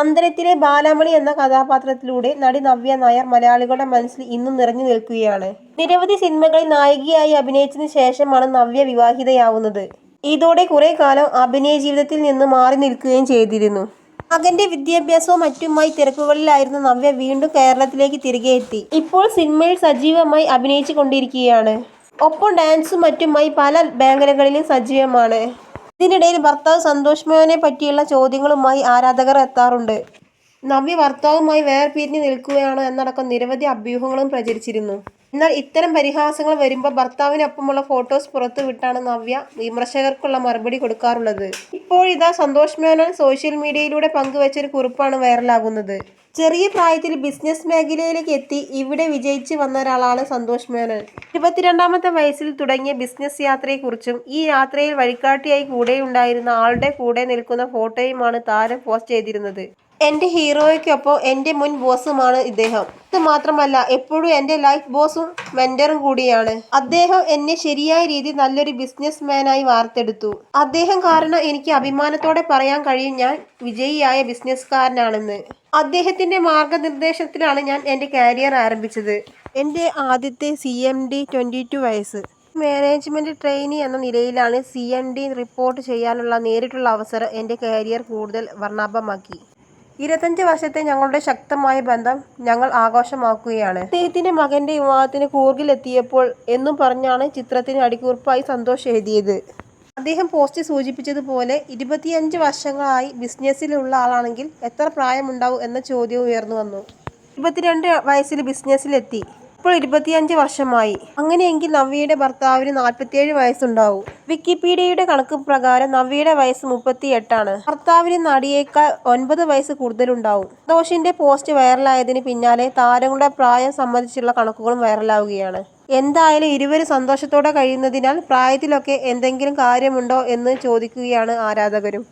അന്തരത്തിലെ ബാലാമണി എന്ന കഥാപാത്രത്തിലൂടെ നടി നവ്യ നായർ മലയാളികളുടെ മനസ്സിൽ ഇന്നും നിറഞ്ഞു നിൽക്കുകയാണ്. നിരവധി സിനിമകളിൽ നായികയായി അഭിനയിച്ചതിന് ശേഷമാണ് നവ്യ വിവാഹിതയാവുന്നത്. ഇതോടെ കുറെ കാലം അഭിനയ ജീവിതത്തിൽ നിന്ന് മാറി നിൽക്കുകയും ചെയ്തിരുന്നു. മകന്റെ വിദ്യാഭ്യാസവും മറ്റുമായി തിരക്കുകളിലായിരുന്ന നവ്യ വീണ്ടും കേരളത്തിലേക്ക് തിരികെ എത്തി. ഇപ്പോൾ സിനിമയിൽ സജീവമായി അഭിനയിച്ചു കൊണ്ടിരിക്കുകയാണ്. ഒപ്പം ഡാൻസും മറ്റുമായി പല മേഖലകളിലും സജീവമാണ്. ഇതിനിടയിൽ ഭർത്താവ് സന്തോഷ് മേനോനെ പറ്റിയുള്ള ചോദ്യങ്ങളുമായി ആരാധകർ എത്താറുണ്ട്. നവ്യ ഭർത്താവുമായി വേർപിരിഞ്ഞു നിൽക്കുകയാണോ എന്നടക്കം നിരവധി അഭ്യൂഹങ്ങളും പ്രചരിച്ചിരുന്നു. എന്നാൽ ഇത്തരം പരിഹാസങ്ങൾ വരുമ്പോൾ ഭർത്താവിനൊപ്പമുള്ള ഫോട്ടോസ് പുറത്തു വിട്ടാണ് നവ്യ വിമർശകർക്കുള്ള മറുപടി കൊടുക്കാറുള്ളത്. ഇപ്പോഴിതാ സന്തോഷ് മേനോൻ സോഷ്യൽ മീഡിയയിലൂടെ പങ്കുവച്ചൊരു കുറിപ്പാണ് വൈറലാകുന്നത്. ചെറിയ പ്രായത്തിൽ ബിസിനസ് മേഖലയിലേക്ക് എത്തി ഇവിടെ വിജയിച്ച് വന്ന ഒരാളാണ് സന്തോഷ് മേനോൻ. ഇരുപത്തിരണ്ടാമത്തെ വയസ്സിൽ തുടങ്ങിയ ബിസിനസ് യാത്രയെക്കുറിച്ചും ഈ യാത്രയിൽ വഴികാട്ടിയായി കൂടെയുണ്ടായിരുന്ന ആളുടെ കൂടെ നിൽക്കുന്ന ഫോട്ടോയുമാണ് താരം പോസ്റ്റ് ചെയ്തിരുന്നത്. എന്റെ ഹീറോയ്ക്കൊപ്പം എന്റെ മുൻ ബോസുമാണ് ഇദ്ദേഹം. ഇത് മാത്രമല്ല എപ്പോഴും എന്റെ ലൈഫ് ബോസും മെന്ററും കൂടിയാണ്. അദ്ദേഹം എന്നെ ശരിയായ രീതിയിൽ നല്ലൊരു ബിസിനസ് മാനായി വാർത്തെടുത്തു. അദ്ദേഹം കാരണം എനിക്ക് അഭിമാനത്തോടെ പറയാൻ കഴിയും ഞാൻ വിജയിയായ ബിസിനസ്സുകാരനാണെന്ന് അദ്ദേഹത്തിന്റെ മാർഗനിർദ്ദേശത്തിലാണ് ഞാൻ എന്റെ കാരിയർ ആരംഭിച്ചത്. എന്റെ ആദ്യത്തെ C M D twenty two വയസ്സ്. മാനേജ്മെന്റ് ട്രെയിനി എന്ന നിലയിലാണ് സി എം ഡി റിപ്പോർട്ട് ചെയ്യാനുള്ള നേരിട്ടുള്ള അവസരം എന്റെ കരിയർ കൂടുതൽ വർണാഭമാക്കി. ഇരുപത്തഞ്ച് വർഷത്തെ ഞങ്ങളുടെ ശക്തമായ ബന്ധം ഞങ്ങൾ ആഘോഷമാക്കുകയാണ്. അദ്ദേഹത്തിന്റെ മകന്റെ വിവാഹത്തിന് കൂർഗിലെത്തിയപ്പോൾ എന്നും പറഞ്ഞാണ് ചിത്രത്തിന് അടിക്കുറിപ്പായി സന്തോഷ് എഴുതിയത്. അദ്ദേഹം പോസ്റ്റ് സൂചിപ്പിച്ചതുപോലെ ഇരുപത്തിയഞ്ച് വർഷങ്ങളായി ബിസിനസ്സിലുള്ള ആളാണെങ്കിൽ എത്ര പ്രായമുണ്ടാവും എന്ന ചോദ്യം ഉയർന്നു വന്നു. ഇരുപത്തിരണ്ട് വയസ്സിൽ ബിസിനസ്സിലെത്തി. ഇപ്പോൾ ഇരുപത്തിയഞ്ച് വർഷമായി. അങ്ങനെയെങ്കിൽ നവ്യയുടെ ഭർത്താവിന് നാൽപ്പത്തിയേഴ് വയസ്സുണ്ടാവും. വിക്കിപീഡിയയുടെ കണക്ക് പ്രകാരം നവ്യയുടെ വയസ്സ് മുപ്പത്തി എട്ടാണ് ഭർത്താവിന് നടിയേക്കാൾ ഒൻപത് വയസ്സ് കൂടുതലുണ്ടാവും. ദോഷിന്റെ പോസ്റ്റ് വൈറലായതിന് പിന്നാലെ താരങ്ങളുടെ പ്രായം സംബന്ധിച്ചുള്ള കണക്കുകളും വൈറലാവുകയാണ്. എന്തായാലും ഇരുവരും സന്തോഷത്തോടെ കഴിയുന്നതിനാൽ പ്രായത്തിലൊക്കെ എന്തെങ്കിലും കാര്യമുണ്ടോ എന്ന് ചോദിക്കുകയാണ് ആരാധകരും.